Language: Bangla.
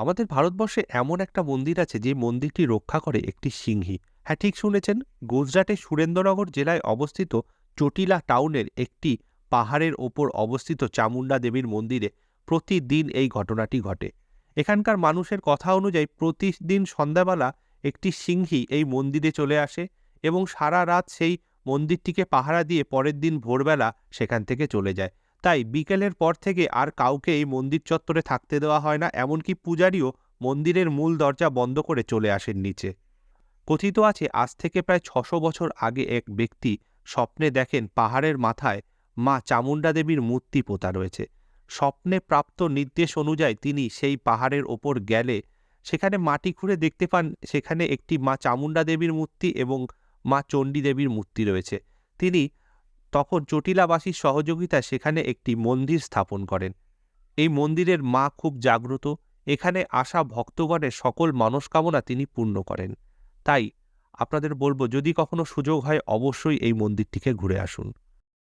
আমাদের ভারতবর্ষে এমন একটা মন্দির আছে যে মন্দিরটি রক্ষা করে একটি সিংহী। হ্যাঁ ঠিক শুনেছেন? গুজরাটের সুরেন্দ্রনগর জেলায় অবস্থিত চটিলা টাউনের একটি পাহাড়ের ওপর অবস্থিত চামুন্ডা দেবীর মন্দিরে প্রতিদিন এই ঘটনাটি ঘটে। এখানকার মানুষের কথা অনুযায়ী প্রতিদিন সন্ধ্যাবেলা একটি সিংহী এই মন্দিরে চলে আসে এবং সারা রাত সেই মন্দিরটিকে পাহারা দিয়ে পরের দিন ভোরবেলা সেখান থেকে চলে যায়। তাই বিকেলের পর থেকে আর কাউকে এই মন্দির চত্বরে থাকতে দেওয়া হয় না, এমনকি পূজারীও মন্দিরের মূল দরজা বন্ধ করে চলে আসেন নিচে। কথিত আছে, আজ থেকে প্রায় ছশো বছর আগে এক ব্যক্তি স্বপ্নে দেখেন পাহাড়ের মাথায় মা চামুন্ডা দেবীর মূর্তি পোতা রয়েছে। স্বপ্নে প্রাপ্ত নির্দেশ অনুযায়ী তিনি সেই পাহাড়ের ওপর গেলে সেখানে মাটি খুঁড়ে দেখতে পান, সেখানে একটি মা চামুন্ডা দেবীর মূর্তি এবং মা চণ্ডী দেবীর মূর্তি রয়েছে। তিনি তখন চটিলাবাসীর সহযোগিতায় সেখানে একটি মন্দির স্থাপন করেন। এই মন্দিরের মা খুব জাগ্রত, এখানে আসা ভক্তগণের সকল মনস্কামনা তিনি পূর্ণ করেন। তাই আপনাদের বলব, যদি কখনো সুযোগ হয়, অবশ্যই এই মন্দিরটিকে ঘুরে আসুন।